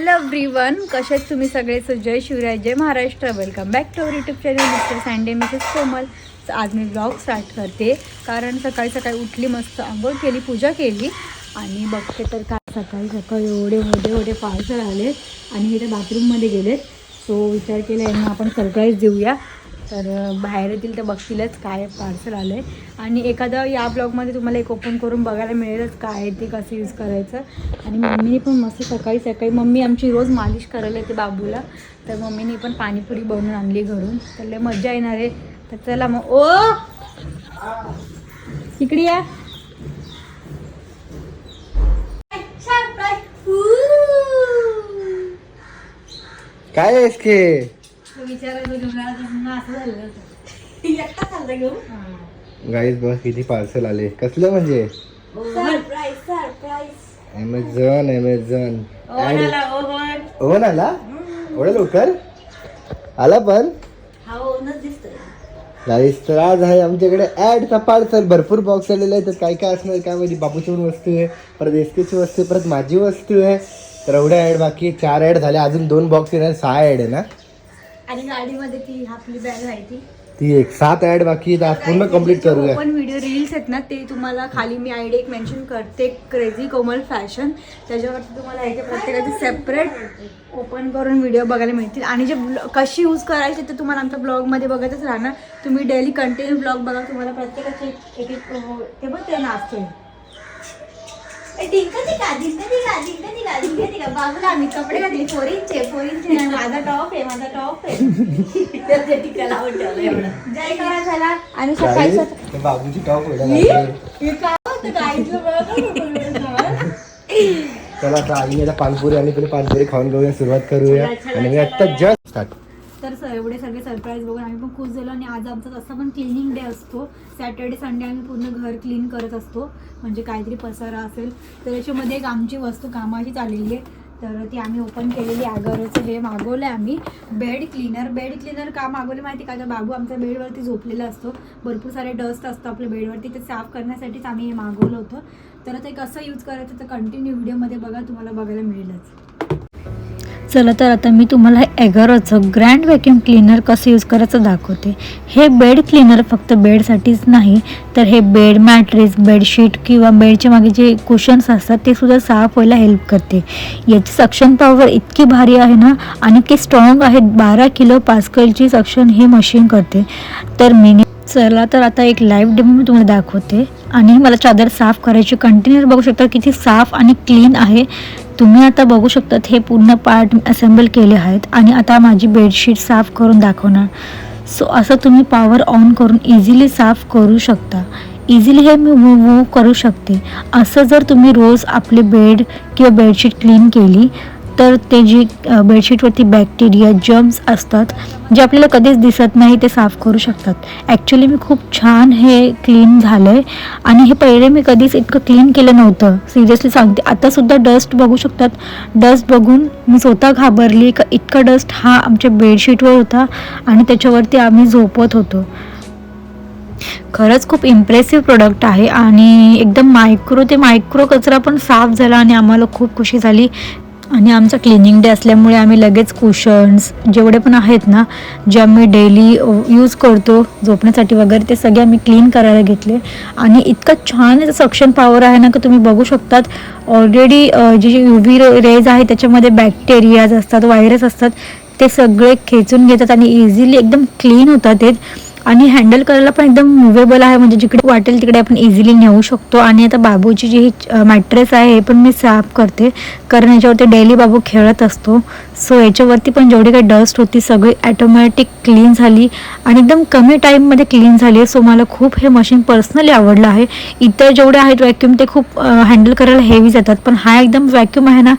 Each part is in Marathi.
हॅलो एव्हरी वन कसे आहेत तुम्ही सगळे? जय शिवराय जय Maharashtra. Welcome back to our YouTube channel mister Sunday Mrs Komal आज मी ब्लॉग स्टार्ट करते. कारण सकाळी सकाळी उठली मस्त आंघोळ केली पूजा केली. आणि बघते तर काय सकाळी सकाळी एवढे मोठे मोठे पार्सल आले आणि इथे बाथरूममध्ये गेलेत. सो विचार केला यांना आपण सरप्राईज देऊया. तर बाहेर येतील तर बघतीलच काय पार्सल आलं आहे आणि एखादं या ब्लॉगमध्ये तुम्हाला एक ओपन करून बघायला मिळेलच काय आहे ते कसं यूज करायचं. आणि मम्मीने पण मस्त सकाळी सकाळी मम्मी आमची रोज मालिश करायला येते बाबूला. तर मम्मीने पण पाणीपुरी बनवून आणली घरून. तर लय मजा येणार आहे. तर चला मग ओ! इकडे या. काय आहेस के? गाईज बघ किती पार्सल आले. कसलं म्हणजे? अमेझॉन अमेझॉन ओव्हन आला एवढं लवकर? आला पण? गाईज तर आज आहे आमच्याकडे ऍडचा पार्सल भरपूर बॉक्स आलेले आहेत. तर काय काय असणार? काय माहिती? बाबूची पण वस्तू आहे परत एसकेची वस्तू आहे परत माझी वस्तू आहे. तर एवढ्या ऍड बाकी. आहे. चार ऍड झाल्या अजून दोन बॉक्स येणार. सहा ऍड आहे ना? आणि गाडीमध्ये ती आपली बॅग आहे ती. ती एक सात ऍड बाकी आज पूर्ण कंप्लीट करूया. पण व्हिडिओ रील्स आहेत ना ते तुम्हाला खाली मी आयडी एक मेन्शन करते क्रेझी कोमल फॅशन त्याच्यावरती तुम्हाला याचे प्रत्येकाचे सेपरेट ओपन करून व्हिडिओ बघायला मिळतील. आणि जे ब्ल- कशी यूज करायची ते तुम्हाला आमच्या ब्लॉगमध्ये बघतच राहणार. तुम्ही डेली कंटिन्यू ब्लॉग बघा तुम्हाला प्रत्येकाचे एक- एक हो- ते बाबूला आम्ही कपडे घातले. फोरींचे फोरींचे नाही, माझा टॉप आहे माझा टॉप आहे. जय करा झाला. आणि सकाळी सकाळी ते बाबूची टॉप होईल काय होतं? गाईचं बघा चला आता आईने आता पानपुरी आणि पहिले पानपुरी खाऊन घेऊया सुरुवात करूया. आणि मी आता जस्ट स्टार्ट तर स- एवढे सगळे सरप्राईज बघून आम्ही पण खुश झालो आणि आज आमचा तसा पण क्लिनिंग डे असतो. सॅटर्डे संडे आम्ही पूर्ण घर क्लीन करत असतो. म्हणजे काहीतरी पसारा असेल. तर याच्यामध्ये एक आमची वस्तू कामाची चाललेली आहे. तर ती आम्ही ओपन केलेली आगरचं हे मागवलं आहे आम्ही. बेड क्लीनर बेड क्लीनर का मागवले माहिती का? तर बाबू आमच्या बेडवरती झोपलेला असतो. भरपूर सारे डस्ट असतं आपल्या बेडवरती. ते साफ करण्यासाठीच आम्ही हे मागवलं होतं. तर ते कसं यूज करायचं तर कंटिन्यू व्हिडिओमध्ये बघा. तुम्हाला बघायला मिळेलच. चला तर आता मी तुम्हाला एगारोचं ग्रँड व्हॅक्यूम क्लीनर कसं यूज करायचं दाखवते. हे बेड क्लीनर फक्त बेडसाठीच नाही तर हे बेड मॅट्रेस बेडशीट किंवा बेडच्या मागे जे कुशन्स असतात ते सुद्धा साफ व्हायला हेल्प करते. याची सक्शन पॉवर इतकी भारी आहे ना आणि की स्ट्रॉंग आहे बारा किलो पास्कलची सक्शन हे मशीन करते. तर मी चला तर आता एक लाईव्ह डेमो मी तुम्हाला दाखवते. आणि मला चादर साफ करायची कंटेनर बघू शकता किती साफ आणि क्लीन आहे. तुम्ही आता बघू शकतात हे पूर्ण पार्ट असेंबल केले आहेत आणि आता माझी बेडशीट साफ करून दाखवणार. सो असं तुम्ही पॉवर ऑन करून इझिली साफ करू शकता. इझिली हे मी मूव करू शकते. असं जर तुम्ही रोज आपले बेड किंवा बेडशीट क्लीन केली तर ते जी बेडशीटवरती बॅक्टेरिया जम्स असतात जे आपल्याला कधीच दिसत नाही ते साफ करू शकतात. ॲक्च्युली मी खूप छान हे क्लीन झालं आहे आणि हे पहिले मी कधीच इतकं क्लीन केलं नव्हतं. सिरियसली सांगते आतासुद्धा डस्ट बघू शकतात. डस्ट बघून मी स्वतः घाबरली का इतका डस्ट हा आमच्या बेडशीटवर होता आणि त्याच्यावरती आम्ही झोपत होतो. खरंच खूप इम्प्रेसिव्ह प्रोडक्ट आहे आणि एकदम मायक्रो ते मायक्रो कचरा पण साफ झाला आणि आम्हाला खूप खुशी झाली. आणि आमचा क्लिनिंग डे असल्यामुळे आम्ही लगेच कुशन्स जेवढे पण आहेत ना जे आम्ही डेली यूज करतो झोपण्यासाठी वगैरे ते सगळे आम्ही क्लीन करायला घेतले. आणि इतकं छान सक्शन पॉवर आहे ना की तुम्ही बघू शकतात. ऑलरेडी जे यू व्ही रेज आहे त्याच्यामध्ये बॅक्टेरियाज असतात व्हायरस असतात ते सगळे खेचून घेतात आणि इझिली एकदम क्लीन होतात ते. आणि हँडल करायला पण एकदम मुवेबल आहे. म्हणजे जिकडे वाटेल तिकडे आपण इझिली नेऊ शकतो. आणि आता बाबूची जी ही मॅट्रेस आहे हे पण मी साफ करते. कारण याच्यावरती डेली बाबू खेळत असतो. सो याच्यावरती पण जेवढी काही डस्ट होती सगळी ॲटोमॅटिक क्लीन झाली. आणि एकदम कमी टाईममध्ये क्लीन झाली आहे. सो मला खूप हे मशीन पर्सनली आवडलं आहे. इतर जेवढे आहेत वॅक्यूम ते खूप हँडल करायला हेवी जातात पण हा एकदम व्हॅक्यूम आहे ना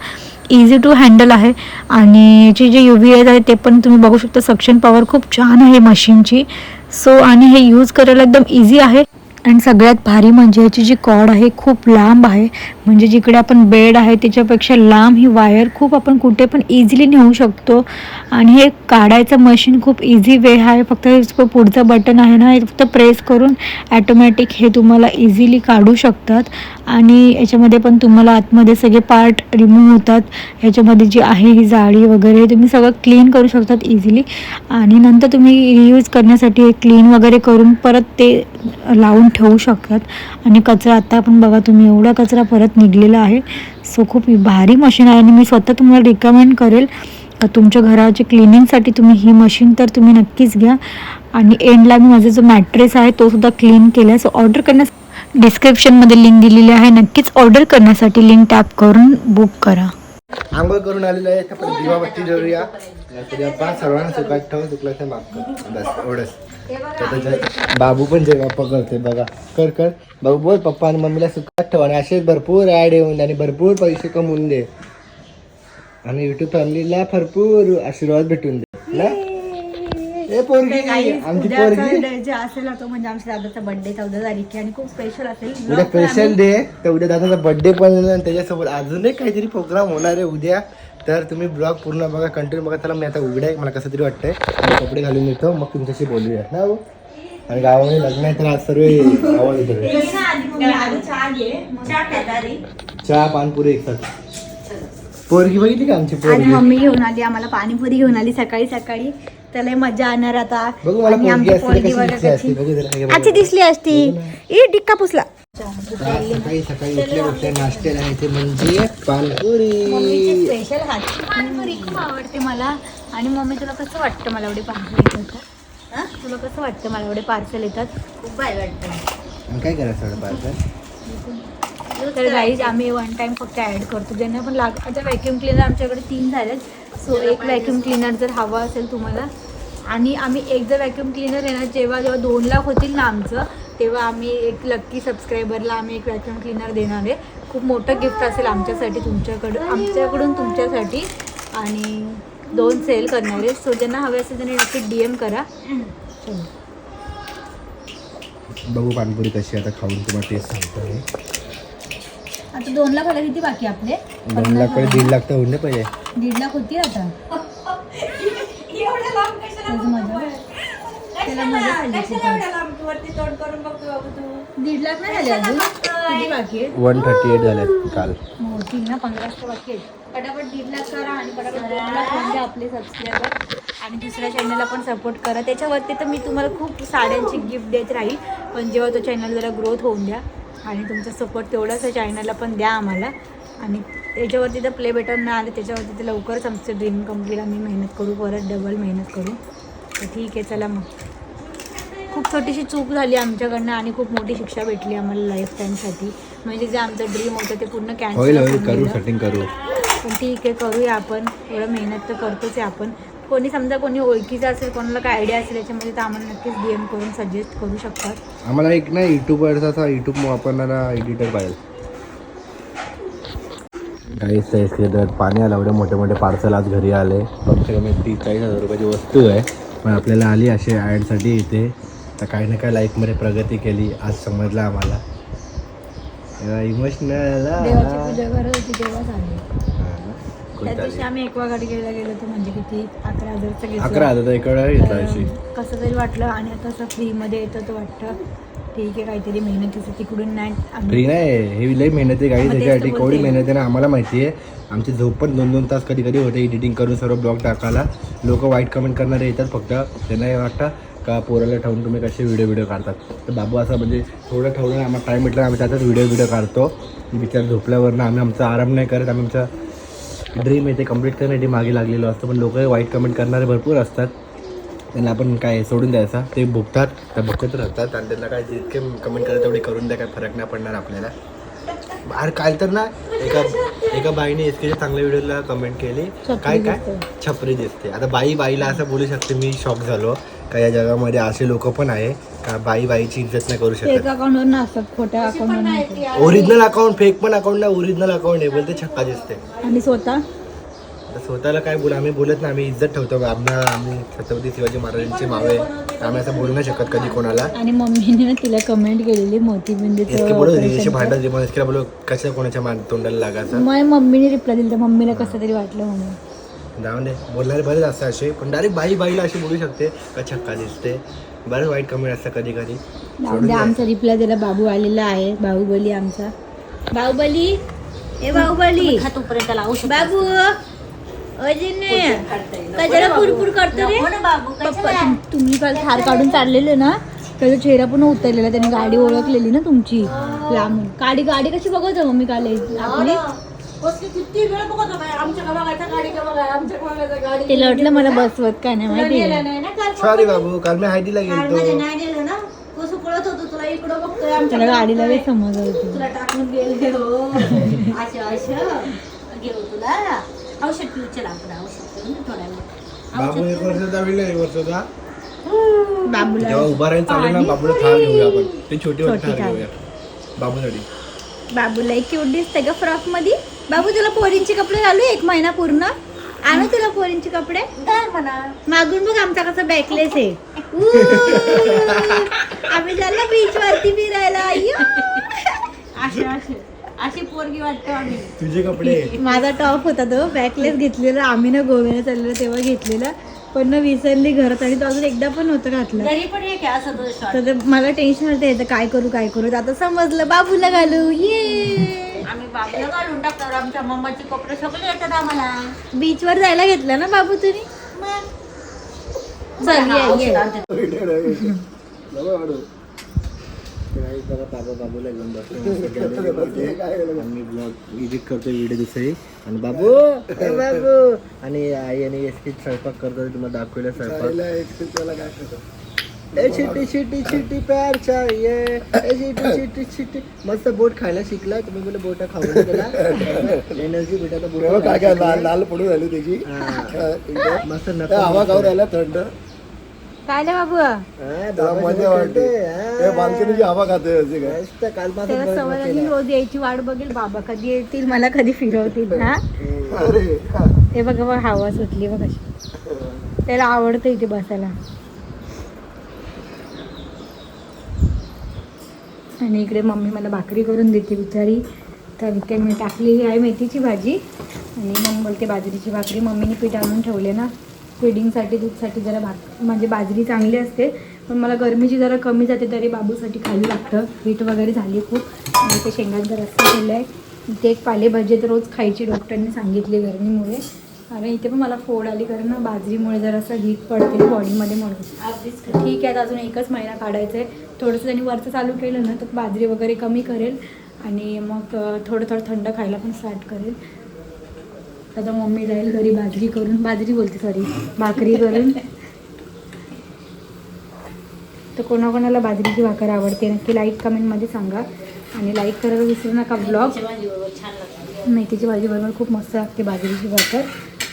इझी टू हँडल आहे. आणि याची जे यू व्ही एज आहे ते पण तुम्ही बघू शकता. सक्शन पॉवर खूप छान आहे मशीनची सो आणि हे यूज करायला एकदम इझी आहे. आणि सगळ्यात भारी म्हणजे ह्याची जी कॉड आहे खूप लांब आहे. म्हणजे जिकडे आपण बेड आहे त्याच्यापेक्षा लांब ही वायर खूप आपण कुठे पण इझिली नेऊ शकतो. आणि हे काढायचं मशीन खूप इझी वे आहे. फक्त हे पुढचं बटन आहे ना हे फक्त प्रेस करून ॲटोमॅटिक हे तुम्हाला इझिली काढू शकतात. आणि याच्यामध्ये पण तुम्हाला आतमध्ये सगळे पार्ट रिमूव्ह होतात. याच्यामध्ये जी आहे ही जाळी वगैरे तुम्ही सगळं क्लीन करू शकतात इझिली आणि नंतर तुम्ही रियूज करण्यासाठी क्लीन वगैरे करून परत ते लावून ठेवू शकतात. आणि कचरा आता आपण बघा तुम्ही एवढा कचरा परत निघलेला आहे. सो खूप भारी मशीन आहे आणि मी स्वतः तुम्हाला रिकमेंड करेल. तुमच्या घराची क्लिनिंगसाठी तुम्ही ही मशीन तर तुम्ही नक्कीच घ्या. आणि एंडला मी माझा जो मॅट्रेस आहे तो सुद्धा क्लीन केला. सो ऑर्डर करण्यास डिस्क्रिप्शनमध्ये लिंक दिलेली आहे. नक्कीच ऑर्डर करण्यासाठी लिंक टॅप करून बुक करा. आंघोळ करून आलेलं आहे. तर आपण दिवाबत्ती जरूया नाहीतरी आपण सर्वांना सुखात ठेवून चुकलं तर माफ कर. बस एवढंच. तर बाबू पण जेव्हा पकडते बघा. कर कर. बाबू बोल पप्पा आणि मम्मीला सुखात ठेव आणि असेच भरपूर ॲड येऊन दे आणि भरपूर पैसे कमवून दे. आणि युट्यूब फॅमिलीला भरपूर आशीर्वाद भेटून दे. ना? पोरगी आमची पोरगी. जे असेल तो म्हणजे आमच्या दादाचा बर्थडे चौदा तारीख आणि खूप स्पेशल असेल. उद्या स्पेशल डे तर उद्या दादाचा बर्थडे पण आहे आणि त्याच्यासोबत अजून एक काहीतरी प्रोग्राम होणार आहे उद्या. तर तुम्ही ब्लॉग पूर्ण बघा कंटिन्यू बघा. त्याला मी आता उघडा आहे. मला कसं तरी वाटतंय. मी कपडे घालून येतो. मग तुमच्याशी बोलूया ना भाऊ? आणि गावामध्ये लग्न आहे तर आज सर्व आवाज येतो. चहा पानपुरी एक साथ. पोरगी बघितली का आमची पोरगी? मम्मी घेऊन आली आम्हाला पाणीपुरी घेऊन आली सकाळी सकाळी. त्याला मजा येणार आता. बघू मला आणि पोरगी आमची असते पोरगी कशी बघा दिसली असती. कशी? बघू जरा हे बघा. आजची दिसली असती. ई टिक्का पुसला. आज सकाळी सकाळी उठल्या उठल्या नाश्त्याला इथे म्हणजे स्पेशल पाणीपुरी खूप आवडते मला. आणि मम्मी तुला कसं वाटतं मला एवढे पार्सल येतात हा? तुला कसं वाटतं मला एवढे पार्सल येतात? खूप भारी वाटतं. मग काय करायचं पार्सल तर आम्ही वन टाइम फक्त ॲड करतो. ज्यांना पण लाग आता व्हॅक्यूम क्लिनर आमच्याकडे तीन झालेत सो एक व्हॅक्यूम क्लिनर जर हवा असेल तुम्हाला. आणि आम्ही एक जर व्हॅक्यूम क्लिनर येणार जेव्हा जेव्हा दोन लाख होतील ना आमचं तेव्हा आम्ही एक लक्की सबस्क्रायबरला आम्ही एक व्हॅक्यूम क्लिनर देणार आहे. खूप मोठं गिफ्ट असेल आमच्यासाठी तुमच्याकडं आमच्याकडून तुमच्यासाठी. आणि दोन सेल करणार आहे. सो ज्यांना हवे असेल त्यांनी नक्की डी एम करा. बघू पाणीपुरी कशी आता खाऊन तुम्हाला टेस्ट सांगतो आता दोन लाख आला किती बाकी आपले? दोन लाखकडे दीड लाख तर होऊन पाहिजे दीड लाख होती आता. त्याची मजा त्याला मजा झाली दीड लाख नाही झाले अजून? किती बाकी आहे? वन थर्टी एट झाल्यात काल. ना पंधराशे बाकी आहेत पटापट दीड लाख करा आणि पटापट दोन लाख म्हणजे आपले सबस्क्रायबर आणि दुसऱ्या चॅनलला पण सपोर्ट करा. त्याच्यावरती तर मी तुम्हाला खूप साड्यांची गिफ्ट देत राहील. पण जेव्हा तो चॅनल जरा ग्रोथ होऊन द्या. आणि तुमचा सपोर्ट तेवढाच चॅनलला पण द्या आम्हाला. आणि त्याच्यावरती तर प्ले बटन नाही आलं त्याच्यावरती तर लवकरच आमचं ड्रीम कंप्लीट आम्ही मेहनत करू परत डबल मेहनत करू. तर ठीक आहे चला मग. खूप छोटीशी चूक झाली आमच्याकडनं आणि खूप मोठी शिक्षा भेटली आम्हाला लाईफ टाईमसाठी म्हणजे जे आमचं ड्रीम होतं ते पूर्ण कॅन्सल करू. पण ठीक आहे करूया आपण. एवढं मेहनत तर करतोच आहे आपण. कोणी समजा कोणी ओळखीचं असेल कोणाला काय आयडिया असेल याच्यामध्ये तर आम्हाला नक्कीच डी एम करून सजेस्ट करू शकतात. आम्हाला एक ना युट्यूबवरचा असा युट्यूब वापरणारा एडिटर पाहिजे. काहीच तर पाणी आलं एवढे मोठे मोठे पार्सल आज घरी आले. कम से कम तीस चाळीस हजार रुपयाची वस्तू आहे. पण आपल्याला आली असे ॲडसाठी इथे. तर काही ना काही लाईफमध्ये प्रगती केली आज समजलं आम्हाला. देवाची इमोशनल पूजा करत होती तेव्हा झाली त्या दिवशी आम्ही गेलो होतो म्हणजे किती? अकरा हजारचं घेतलं. अकरा हजार इकडे घेतला अशी. तर कसं तरी वाटलं आणि आता असं फ्रीमध्ये येतं तर वाटतं. ठीक आहे काहीतरी मेहनतीचं तिकडून नाही. आम्ही फ्री नाही हे लई मेहनत आहे काही मग तेच तर त्याच्यासाठी बोलते. मेहनत आहे ना आम्हाला माहिती आहे. आमची झोप पण दोन दोन तास कधी कधी होते एडिटिंग करून सर्व ब्लॉग टाकायला. लोक वाईट कमेंट करणारे येतात फक्त. त्यांना हे वाटतं का पोराला ठेवून तुम्ही कसे व्हिडिओ व्हिडिओ काढतात. तर बाबू असं म्हणजे थोडं ठेवून आम्हाला टाईम म्हटलं आम्ही त्याचाच व्हिडिओ व्हिडिओ काढतो. विचार झोपल्यावरनं आम्ही आमचा आराम नाही करत आम्ही आमचा ड्रीम आहे ते कंप्लीट करण्यासाठी मागे लागलेलो असतो. पण लोक वाईट कमेंट करणारे भरपूर असतात. त्यांना आपण काय सोडून द्यायचा ते भुगतात त्या भुगत राहतात. आणि त्यांना काय जितके कमेंट करत तेवढे करून द्या काय फरक नाही पडणार आपल्याला. अरे काल तर ना एका एका बाईने केच्या चांगल्या व्हिडिओला कमेंट केली. काय काय? छपरी दिसते. आता बाई बाईला असं बोलू शकते मी शॉक झालो. का या जगामध्ये असे लोक पण आहे. का बाई बाईची इज्जत नाही करू शकत? फेक अकाउंटवर नसतात खोट्या अकाउंटवर ओरिजिनल अकाउंट फेक पण अकाउंट नाही ओरिजिनल अकाउंट आहे बोलते छक्का दिसते आणि स्वतः? आता स्वतःला काय बोल आम्ही बोलत नाही आम्ही इज्जत ठेवतो आम्हाला आम्ही छत्रपती शिवाजी महाराजांचे मावे आम्ही असं बोलू नाही शकत कधी कोणाला. आणि मम्मीने ना तिला कमेंट केलेली इतके मोतीबिंदीचं बोलत होते operation याशी कर. भांडत मग इतके बोलू कशा कोणाच्या मान तोंडाला लागायचं? मग मम्मीने रिप्लाय दिली तर मम्मीला कसं तरी वाटलं म्हणून. जाऊन दे बोलणारे बरेच असतात असे पण डायरेक्ट बाई बाईला अशी बोलू शकते का छक्का दिसते बरेच वाईट कमेंट असतात कधी कधी. आमचा रिप्लाय दिला बाबू आलेला आहे बाहुबली आमचा. बाहुबली ए बाहुबली. बाबू कशाला पुरपुर करतो रे? पप्पा तुम- तुम्ही काल थार काढून चाललेले ना त्याचा चेहरा पण उतरलेला त्याने गाडी ओळखलेली ना तुमची. लांबून गाडी गाडी कशी बघत हो मम्मी काल? आपली? तिला वाटलं मला बसवत काय नाही माहिती सॉरी बाबू काल मी हळदीला गेलतो. त्याला गाडीला काही समजत होती. बाबू एक वर्षाचा होईल एक वर्षाचा. बाबूला जेव्हा उभा राहील चालू ना बाबूला थार घेऊया आपण. ते छोटी वाली थार. घेऊया. बाबूसाठी. बाबूला एक क्यूट दिसते का फ्रॉकमध्ये बाबू तुला पोरींचे कपडे घालू? एक महिना पूर्ण. आणू तुला पोरींचे कपडे? मागून बघ आमचा कसा बॅकलेस आहे. आम्ही झालं बीच वरती फिरायला. अय्यो. अशी पोरगी वाटतो आम्ही. तुझे कपडे. माझा टॉप होता तो. बॅकलेस घेतलेला. आम्ही ना गोव्याला चाललेलो तेव्हा घेतलेला. पण ना विसरली घरात आणि तो अजून एकदा पण नव्हतं घातलं. घरी पण एक आहे असं तर ते मला टेन्शन होतं याचं काय करू काय करू? तर आता समजलं बाबूला घालू. ये. आम्ही बाबूला घालून टाकतो आमच्या मम्माचे कपडे सगळे येतात आम्हाला. बीचवर जायला घेतलं ना बाबू तुम्ही? चल ये, ये. बाबा बाबूला घेऊन बसलो मी ब्लॉग एडिट करतोय व्हिडिओ आणि बाबू बाबू आणि आई आणि एस स्वयंपाक करतो तुम्हाला दाखवलं स्वयंपाक ए चिट्टी चिट्टी चिट्टी प्यार चाहिए ए मस्त बोट खायला शिकला तुम्ही बोले. बोट खाऊ गेला एनर्जी भेटा बोट काय काय लाल लाल पडून राहिली त्याची मस्त हवा खाऊ राहिला थंड. काय रे बाबू? त्याला मजा वाटते. हे. बाल्कनीची हवा खाते असे काय. त्याला कालपासून सवय रोज यायची वाट बघेल बाबा कधी येतील मला कधी फिरवतील हा? अरे. ते बघा बघ हवा सुटली बघ. अशी त्याला आवडतं इथे बसायला. आणि इकडे मम्मी मला भाकरी करून देते बिचारी. तर इथे मी टाकलेली आहे मेथीची भाजी. आणि मग बोलते बाजरीची भाकरी. मम्मीने पीठ आणून ठेवले ना. फिडिंगसाठी दूधसाठी जरा भात म्हणजे बाजरी चांगली असते पण मला गरमीची जरा कमी जाते तरी बाबूसाठी खाली लागतं. हीट वगैरे झाली खूप. आणि ते शेंगांचा रस्ता केलं आहे ते एक पालेभाजी तर रोज खायची डॉक्टरने सांगितली गरमीमुळे. कारण इथे पण मला फोड आली कारण ना बाजरीमुळे जरासं हीट पडते बॉडीमध्ये म्हणून. ठीक आहे आता अजून एकच महिना काढायचं आहे थोडंसं त्यांनी वरचं चालू केलं ना तर बाजरी वगैरे कमी करेल. आणि मग थोडं थोडं थंड खायला पण स्टार्ट करेल. आता मम्मी जाईल घरी बाजरी करून. बाजरी बोलते सॉरी भाकरी करून. तर कोणाकोणाला बाजरीची भाकर आवडते नक्की लाईक कमेंटमध्ये सांगा. आणि लाईक करायला विसरू नका ब्लॉग मेथीची भाजी बरोबर खूप मस्त लागते बाजरीची भाकर.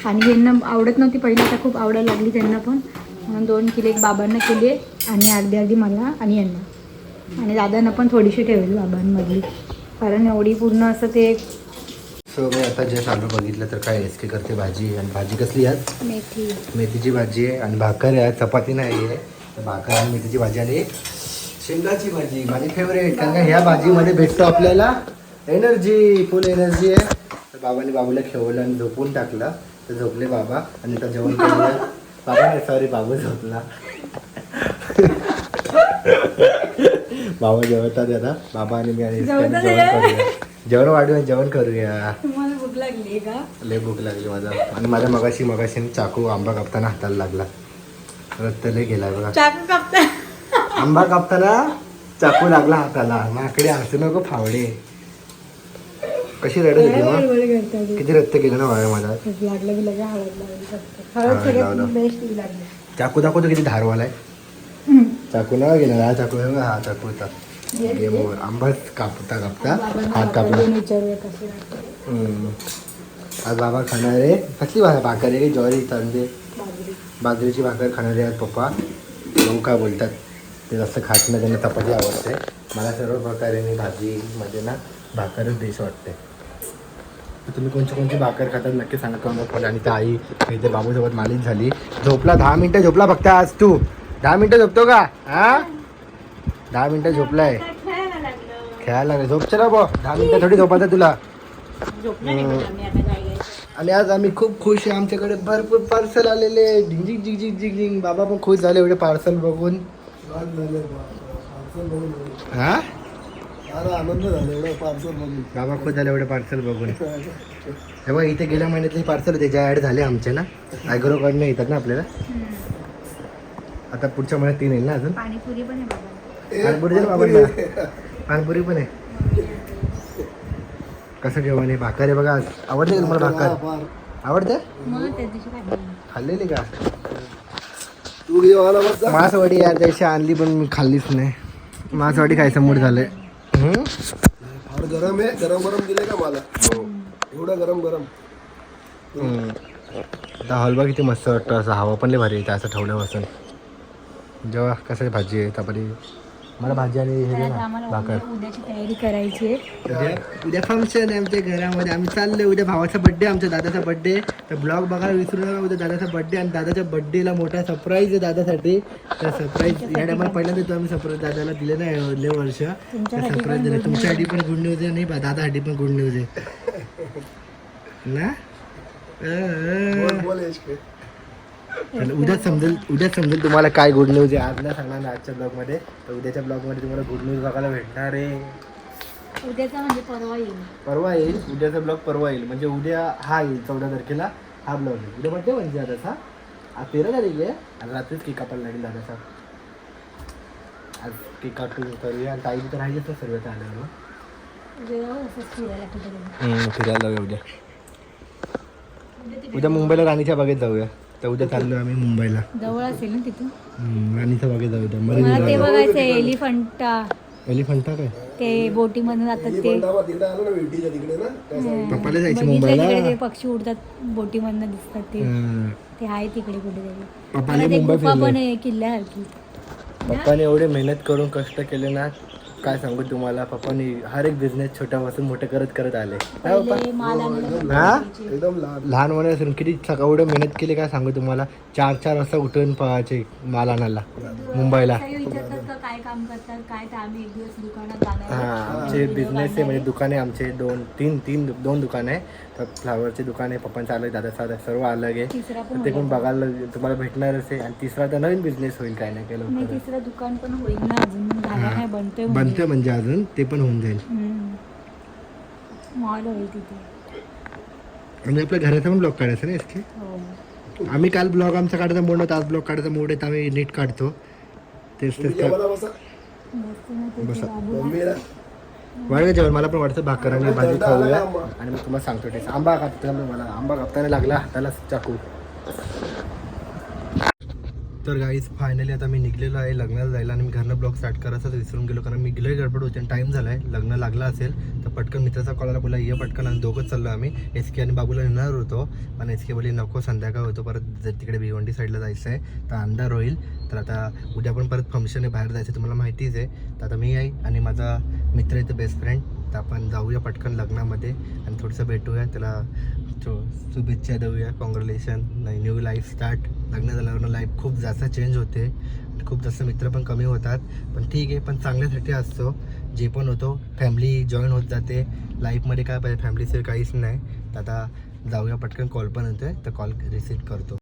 आणि यांना आवडत नव्हती पहिली आता खूप आवडायला लागली त्यांना पण. म्हणून दोन किलो एक बाबांना केले आणि अर्धी अर्धी मला आणि यांना. आणि दादांना पण थोडीशी ठेवली बाबांमधली. कारण एवढी पूर्ण असं ते सो मी आता जे चालू बघितलं तर काय एस के करते भाजी आणि भाजी कसली आज? मेथी. मेथीची भाजी आहे आणि भाकर आहे चपाती नाही आहे. तर भाकर आणि मेथीची भाजी आणि शेंगाची भाजी माझी फेवरेट कारण का ह्या भाजीमध्ये भेटतो आपल्याला एनर्जी फुल एनर्जी आहे. तर बाबाने बाबूला खेळवलं आणि झोपून टाकलं. तर झोपले बाबा आणि आता जेवण केलं बाबा सॉरी बाबू झोपला. बाबा जेवतात आता. बाबा आणि मी आणि जेवण जेवण वाढूया जेवण करूया. तुम्हाला भूक लागली का? लय भूक लागली माझा. आणि माझ्या मगाशी मगाशी चाकू आंबा कापताना हाताला लागला. रक्त लय गेला बघा. चाकू कापता आंबा कापताना चाकू लागला हाताला. माकडे हसू नको फावडे. कशी रडत होती मग? किती रक्त गेलं ना वाया मला लागलं हळद हळद लावलं. बेस्ट लागली. चाकू दाखवतो किती धारवालाय हम्म. चाकू ना गेला हा चाकू आहे हा चाकू होता गेम ओव्हर आंबाच कापता कापता हात कापला. आज बाबा खाणार आहे कसली भाकर आहे ज्वारी तांदे बाजरी बाजरीची भाकर खाणारे आहेत पप्पा मग काय बोलतात ते जास्त खात नाही त्यांना चपाती आवडते मला सर्व प्रकारे मी भाजीमध्ये ना भाकरच देश वाटते तुम्ही कोणची कोणची भाकर खातात नक्की सांगा कमेंट आणि त्या आई इथे बाबूसोबत मालिश झाली झोपला दहा मिनिटं झोपला फक्त आज तू दहा मिनिटं झोपतो का हा दहा मिनिटं झोपलाय. खेळायला लागलं. खेळायला लागले झोपचे ना बो दहा मिनिटं थोडी झोपायचं तुला. आणि आज आम्ही खूप खुश आहे. आमच्याकडे भरपूर पार्सल आलेले झिंग झिंग झिंग झिंग झिंग झिंग. बाबा पण खुश झाले एवढे पार्सल बघून. हा? अरे आनंद झाला एवढं पार्सल बघून. बाबा खुश झाले एवढे पार्सल बघून. हे बघा इथे गेल्या महिन्यातले पार्सल होते. ज्या ॲड झाले आमचे ना. ॲग्रोकडनं येतात ना आपल्याला. आता पुढच्या महिन्यात तीन येईल ना अजून? पाणीपुरी पण आहे बाबा. बाबांना. पानपुरी पण आहे. कसं जेवण आहे? भाकर आहे बघा. आवडते का तुम्हाला भाकर. आवडते? खाल्लेली का. मासवडी यार त्याशी आणली पण मी खाल्लीच नाही. मासवडी खायचं मूड झालंय. गरम आहे. गरम गरम दिले का मला? एवढं गरम गरम. आता हलवा किती मस्त वाटतं. असं हवा पण लय भारी येते. असं ठेवल्यापासून. जेव्हा कसं भाजी आहे त्यापरी मला भाजी आणि हे भाकर उद्या- उद्याची तयारी करायची आहे. उद्या फंक्शन आहे आमच्या घरामध्ये. आम्ही चाललोय उद्या भावाचा बड्डे आमच्या दादाचा बड्डे तर ब्लॉग बघायला विसरू नका उद्या दादाचा बड्डे आणि दादाच्या बड्डेला मोठा सरप्राईज आहे दादासाठी. तर सरप्राईज या टायमाला पहिल्यांदा आम्ही सरप्राईज दादाला दिले नाही लय वर्ष. सरप्राईज दिले. तुमच्यासाठी पण गुड न्यूज आहे नाही बा दादासाठी पण गुड न्यूज आहे. ना? उद्या समजेल उद्या समजेल तुम्हाला काय गुड न्यूज आहे. आज नाही सांगणार ना आजच्या ब्लॉगमध्ये तर उद्याच्या ब्लॉगमध्ये तुम्हाला गुड न्यूज बघायला भेटणार आहे. उद्याचा म्हणजे परवा येईल. परवा येईल. उद्याचा ब्लॉग परवा येईल. म्हणजे उद्या हा येईल चौदा तारखेला हा ब्लॉग येईल. उद्या बड्डे म्हणजे दादाचा आज तेरा तारीख आहे. आणि रात्रीच केक कापायला लागेल दादाचा आज केक काटून करूया. आणि ताई तर राहिलीच सर्व आल्यावर फिरायला जाऊया उद्या. उद्या मुंबईला राणीच्या बागेत जाऊया. तर उद्या चाललो आम्ही मुंबईला. जवळ असेल ना तिथून? हम्म, राणीच्या बागेत जाऊया मला ते बघायचं एलिफंटा. एलिफंटा काय? ते बोटी मधून जातात ते. डावा तिकडे आलो ना विटीच्या तिकडे ना त्या side. पप्पाला जायचं बघितलं मुंबईला? तिकडे ते पक्षी उडतात बोटी मधनं दिसतात ते. ते आहे तिकडे कुठेतरी. पप्पाने मला ते मुंबई गुफा पण आहे किल्ल्यासारखी. पप्पाने एवढे मेहनत करून कष्ट केले ना काय सांगू तुम्हाला? पप्पाने हर एक बिझनेस छोट्यापासून मोठे करत करत आले. पप्पा? हा एकदम लहान. लहान. मुलापासून किती सका एवढं मेहनत केली काय सांगू तुम्हाला? चार चार वाजता उठून पळायचे माल आणायला मुंबईला. काही विचारतात का काय काम करतात काय तर आम्ही एक दिवस दुकानात जाणार हा आमचे बिझनेस आहे म्हणजे दुकाने आमचे. दोन तीन तीन दोन दुकान आहे. तर फ्लावरचे दुकान आहे पप्पांचं आलं दादा साधा सर्व अलग आहे तिसरा तर पण ते पण बघायला तुम्हाला भेटणारच आहे आणि तिसरा तर नवीन बिझनेस होईल काय नाही काय नाही लवकर तिसरं दुकान पण होईल ना अजून. झाला नाही बनतोय बनते म्हणजे अजून ते पण होऊन जाईल. मॉल होईल तिथे. आणि आपल्या घराचा पण ब्लॉग काढायचा ना इसके हो. आम्ही काल ब्लॉग आमचा काढायचा मूड होता आज ब्लॉग काढायचा मूड आहे तर आम्ही नीट काढतो. तेच तेच जेवायला बसा. मस्त ना ते बसा. बाबू मम्मीला वाढलं जेवण मला पण वाटतं भाकर आणि भाजी खाऊया. आणि मग तुम्हाला सांगतो टेस्ट आंबा कापता मला आंबा कापताना लागला हाताला चाकू. तर गाईज फायनली आता मी निघलेलो आहे लग्नाला जायला आणि मी घरनं ब्लॉग स्टार्ट करायचाच विसरून गेलो कारण मी गेलोय गडबड होते आणि टाईम झाला आहे लग्न लागला असेल तर पटकन मित्राचा कॉल आला बोला ये पटकन आणि दोघंच चाललो आम्ही. एस के आणि बाबूला येणार होतो पण एस के बोली नको संध्याकाळ होतो परत जर तिकडे भिवंडी साईडला जायचं आहे तर अंधार होईल. तर आता उद्या पण परत फंक्शन आहे बाहेर जायचं तुम्हाला माहितीच आहे. तर आता मी आहे आणि माझा मित्र आहे बेस्ट फ्रेंड तर आपण जाऊया पटकन लग्नामध्ये आणि थोडंसं भेटूया त्याला शुभेच्छा देऊया. कॉंग्रॅच्युलेशन न्यू लाईफ स्टार्ट लग्न झाल्यावर लाईफ खूप जास्त चेंज होते. आणि खूप जास्त मित्र पण कमी होतात. पण ठीक आहे पण चांगल्यासाठी असतो. जे पण होतो फॅमिली जॉईन होत जाते. लाईफमध्ये काय पाहिजे फॅमिलीचं काहीच नाही. तर आता जाऊया पटकन कॉल पण येतोय तर कॉल रिसीव करतो.